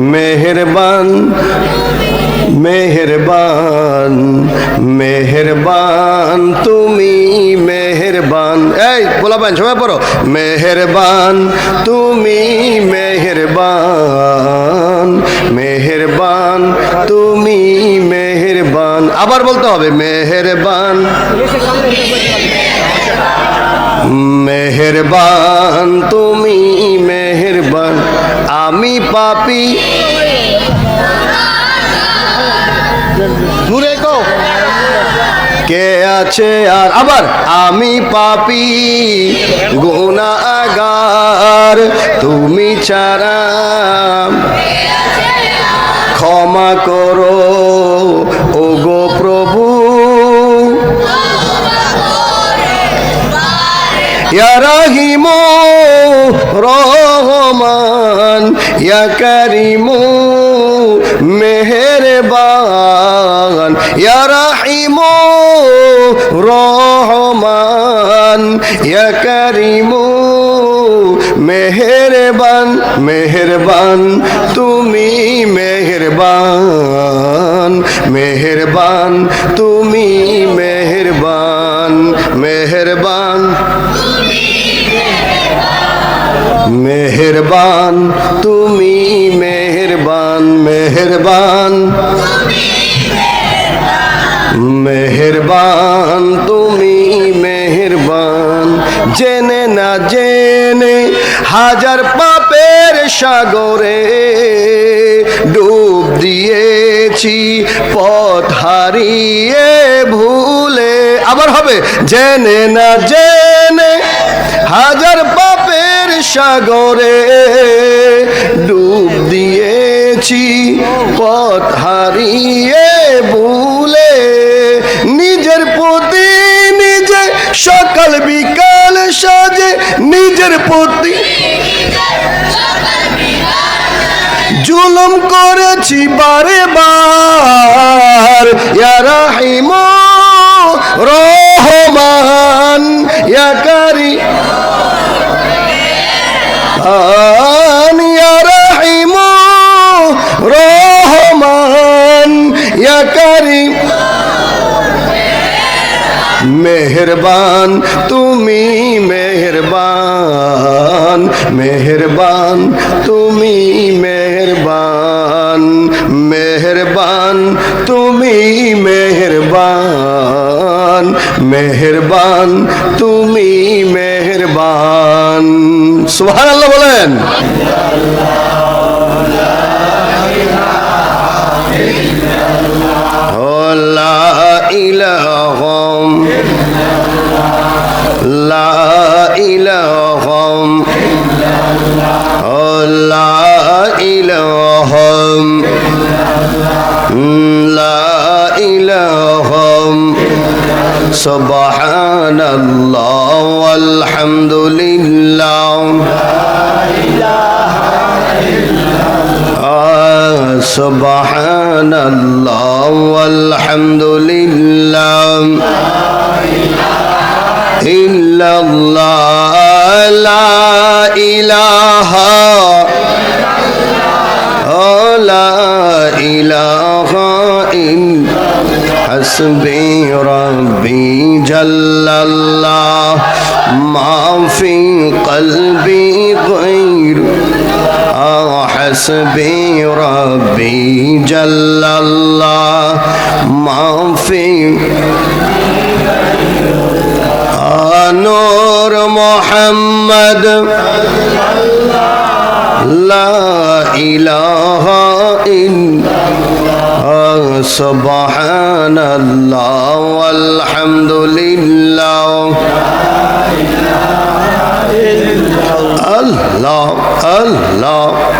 মেহেরবান মেহেরবান মেহেরবান, তুমি মেহেরবান। এই বলাবেন সবাই পড়ো। মেহেরবান, তুমি মেহেরবান মেহেরবান, তুমি মেহেরবান। আবার বলতে হবে, মেহেরবান। মেহেরবান, তুমি পাপি। দূরে গো। কে আছে আর? আবার, আমি পাপি গুণাগার তুমি ছাড়া। ক্ষমা করো ও গো প্রভু। ইয়া রাহিমু রহমান। ইয়া কারিমু মেহেরবান ইয়া রাহিমু রহমান ইয়া কারিমু মেহেরবান মেহেরবান তুমি মেহেরবান মেহেরবান তুমি মেহেরবান, তুমি মেহেরবান মেহেরবান। মেহেরবান, তুমি মেহেরবান। জেনে না জেনে হাজার পাপের সাগরে ডুব দিয়েছি, পথ হারিয়ে ভুলে। আবার হবে, জেনে না জেনে হাজার সাগরে ডুব দিয়েছি, পথ হারিয়ে ভুলে নিজের প্রতি নিজে সকাল বিকাল সাজে, নিজের প্রতি জুলুম করেছি বারে বার। ইয়া রাহিম রহমান ইয়া রাহিম রহমান, ইয়া কারিম। মেহরবান, তুমি মেহরবান মেহরবান, তুমি মেহরবান মেহরবান, তুমি মেহরবান মেহরবান سبحان الله بولين لا إله إلا الله لا إله إلا الله لا إله إلا الله لا إله إلا سبحان الله والحمد لله سبحان الله والحمد لله إلا الله لا إله. آه، لا إله إلا حسبي ربي جل الله. ما في قلبي حسبي ربي جل الله ما في نور محمد. لا إله إلا آه، سبحان الله والحمد لله الله الله.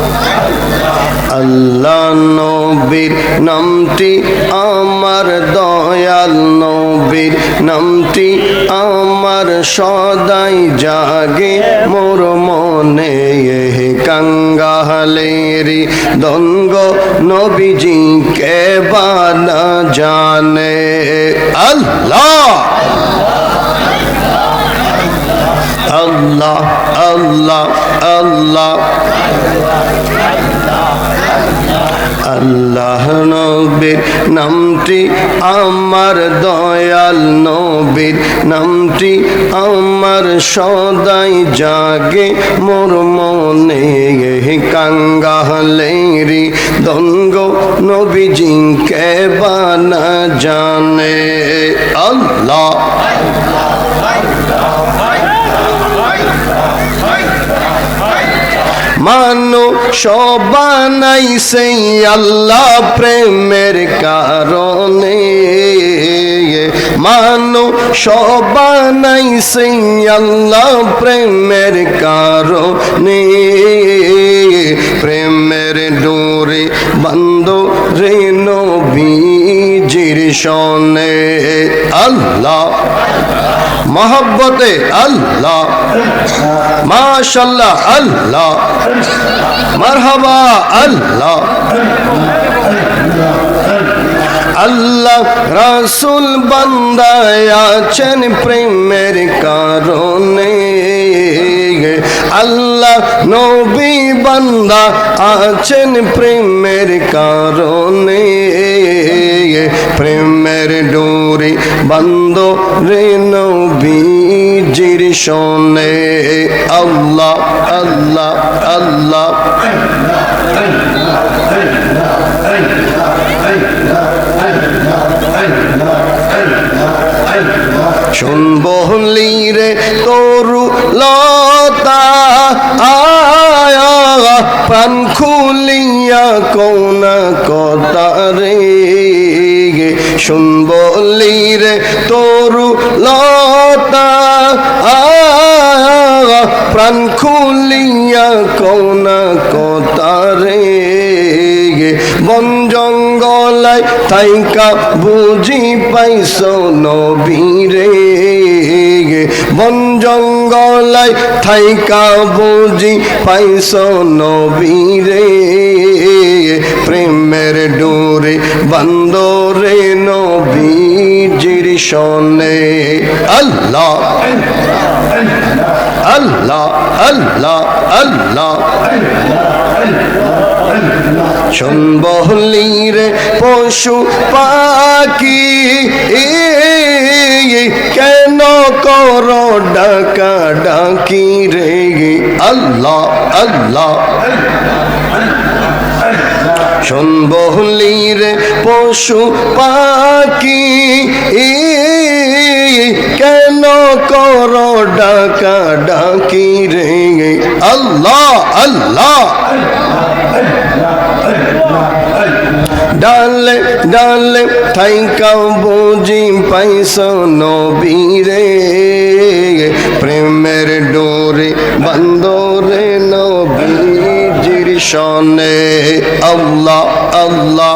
আল্লাহ নবীর নামটি আমার দয়াল নবীর নামটি আমার সদাই জাগে মোর মনে এ কাঙ্গালেরি দঙ্গ নবীজি কে বানা জানে। আল্লাহ! আল্লাহ আল্লাহ আল্লাহ। আল্লাহ নবীর নামটি আমার দয়াল নবীর নামটি আমার সদাই জাগে, মোর মনে কাঙ্গালেরি দঙ্গ নবীজি কে বানা জানে। আল্লাহ। মানো সবানাই সেই আল্লাহ প্রেমের কারণে। মানো সবানাই সেই আল্লাহ প্রেমের কারণে। প্রেমের ডোরে বন্ধ রে নবীজির সনে। আল্লাহ মহব্বতে আল্লাহ। মাশাল্লাহ আল্লাহ। মারহাবা আল্লাহ। আল্লাহ রাসুল বান্দায় আছেন প্রেমের কারণে। আল্লাহ নবী বান্দা আছেন প্রেমের কারণে। প্রেমের ডোরে বন্ধ রে নবীজির শোনে। আল্লাহ আল্লাহ আল্লাহ। কোনা কথা রে বন জঙ্গলায় থাইকা বুঝি পাইছ নবীরে। বন জঙ্গলায় থাইকা বুঝি পাইছ নবীরে। প্রেমের ডোরে, বন্দরে নবীজির সনে। আল্লাহ। আল্লাহ আল্লাহ আল্লাহ। শুনবহলি রে পশু পাখি কেন কর ডাকা ডাকি রে? আল্লাহ আল্লাহ। শুনবহলি রে পশু পাখি কেন কর ডাকা ডাকি রে? আল্লাহ আল্লাহ। ডালে ডালে থাইকা বুঝি পাইছ নবীরে প্রেমের ডোরে বন্দরে নবীজির সনে। আল্লাহ আল্লাহ।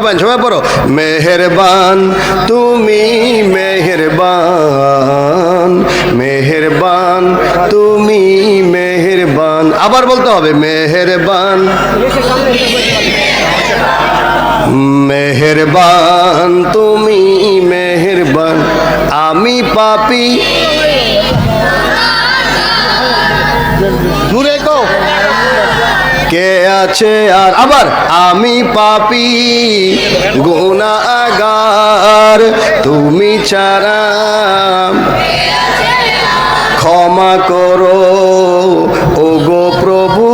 বলাবেন, সবাই পড়ো। মেহেরবান, তুমি মেহেরবান মেহেরবান, তুমি মেহেরবান। আবার বলতে হবে, মেহেরবান। মেহেরবান, তুমি মেহেরবান। আমি পাপি আছে আর আবার আমি পাপি গুনাগার তুমি ছাড়া। ক্ষমা করো ও গো প্রভু।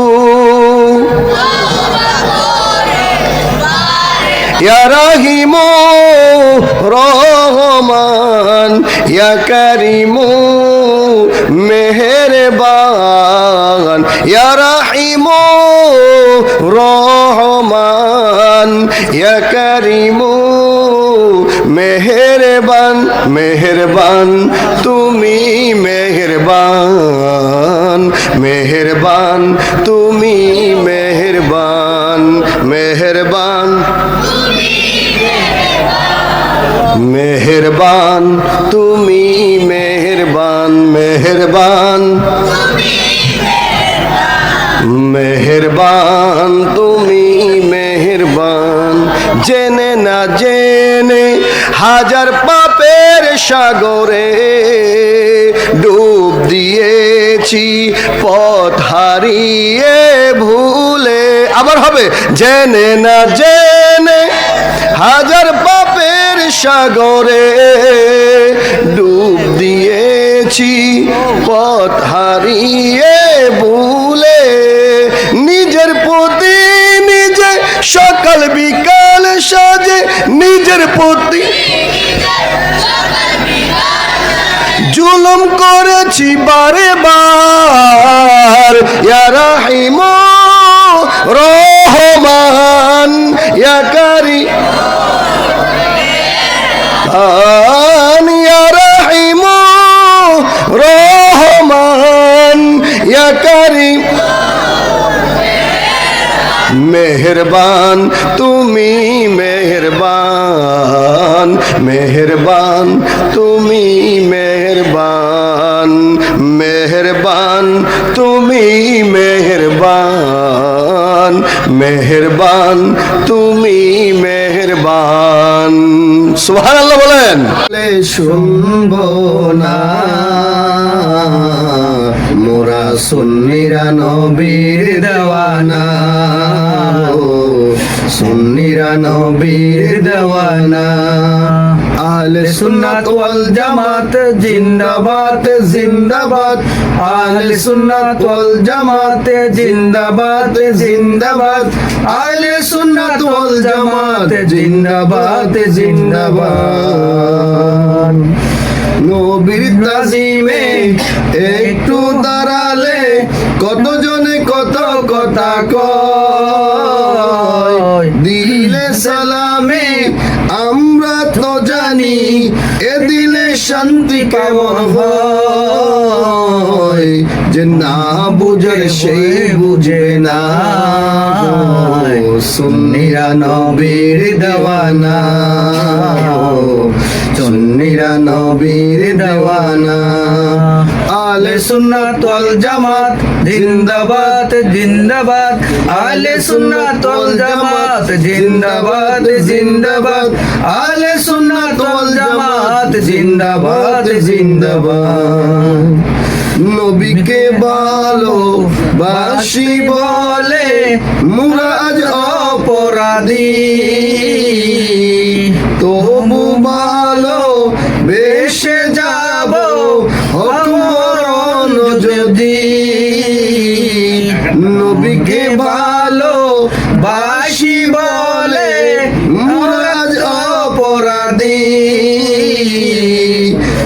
ইয়া রাহিমু ইয়া কারিমু মেহেরবান ইয়া রাহিমু রহমান, ইয়া কারিমু মেহেরবান তুমি মেহেরবান মেহেরবান, তুমি মেহেরবান মেহেরবান মেহেরবান, তুমি জেনে হাজার পাপের সাগরে ডুব দিয়েছি, পথ হারিয়ে ভুলে। আবার হবে, জেনে না জেনে হাজার পাপের সাগরে ডুব দিয়েছি, পথ হারিয়ে ভুলে। নিজের প্রতি নিজে সকাল বিকাল সাজে নিজের প্রতি। জুলুম করেছি বারে বার। ইয়া রাহিম রহমান, ইয়া কারি আন, ইয়া রাহিম রহমান, ইয়া কারিম। মেহেরবান তুমি মেহরবান মেহরবান, তুমি মেহরবান মেহরবান, তুমি মেহরবান মেহরবান, তুমি মেহেরবান। সুবহানাল্লাহ বলেন। শুনব না, মোরা সুন্নিরা নবীর দেওয়ানা। নবীর দেওয়ানা। সুন্নাত ওয়াল জামাত জিন্দাবাদ জিন্দাবাদ। আলে সুন্নাত ওয়াল জামাত জিন্দাবাদ জিন্দাবাদ। আলে সুন্নাত ওয়াল জামাত জিন্দাবাদ জিন্দাবাদ। নবীর তাজিমে একটু দাঁড়ালে কতজনে কত কথা কয়? এ দিলে শান্তি কেমন হয় যে না বুঝে সেই বুঝে না সুন্নিরা নবীর দেওয়ানা। সুন্নিরা নবীর দেওয়ানা। আলে সুন্নাত ওয়াল জামাত, জিন্দাবাদ জিন্দাবাদ। আলে সুন্নাত ওয়াল জামাত, জিন্দাবাদ জিন্দাবাদ। আলে সুন্নাত ওয়াল জামাত, জিন্দাবাদ জিন্দাবাদ। নবীকে ভালো বাসি বলে মুরাজ অপরাধী। তবু বাসি বলে মুরাজ অপরাধী।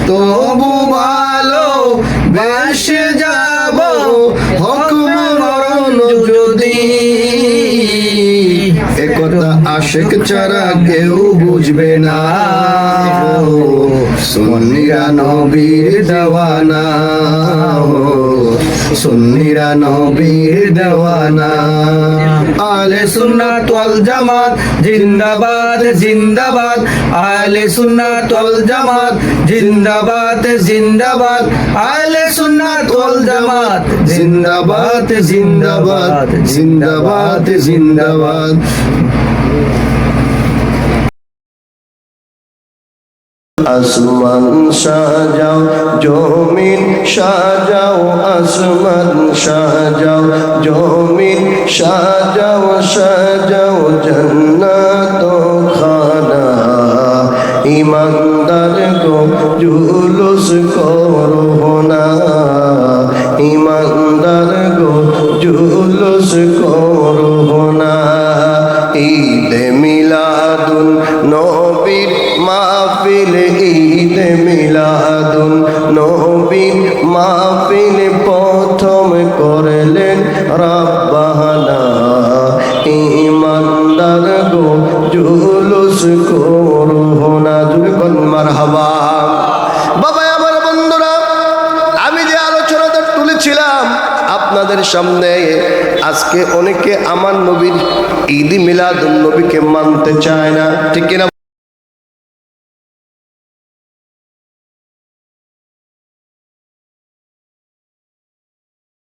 তবু ভালো বেশে যাব হকমরণ যদি। একথা আশেক ছাড়া কেউ বুঝবে না। সুন্নিরা নবীর দেওয়ানা। সুন্নিরা নবীর দেওয়ানা। আলে সুন্নাত ওয়াল জামাত, জিন্দাবাদ জিন্দাবাদ। আলে সুন্নাত ওয়াল জামাত, জিন্দাবাদ জিন্দাবাদ। আলে সুন্নাত ওয়াল জামাত, জিন্দাবাদ জিন্দাবাদ জিন্দাবাদ জিন্দাবাদ। আসমান সাজাও, জমিন সাজাও, আসমান সাজাও, জমিন সাজাও সাজাও, জন্নাত খানা। ইমানদার গো, জুলুস করো না। ইমানদার গো, জুলুস করো আমি যে আলোচনাটা তুলেছিলাম আপনাদের সামনে, আজকে অনেকে আমার নবীর ঈদ মিলাদ নবীকে মানতে চায় না, ঠিক কিনা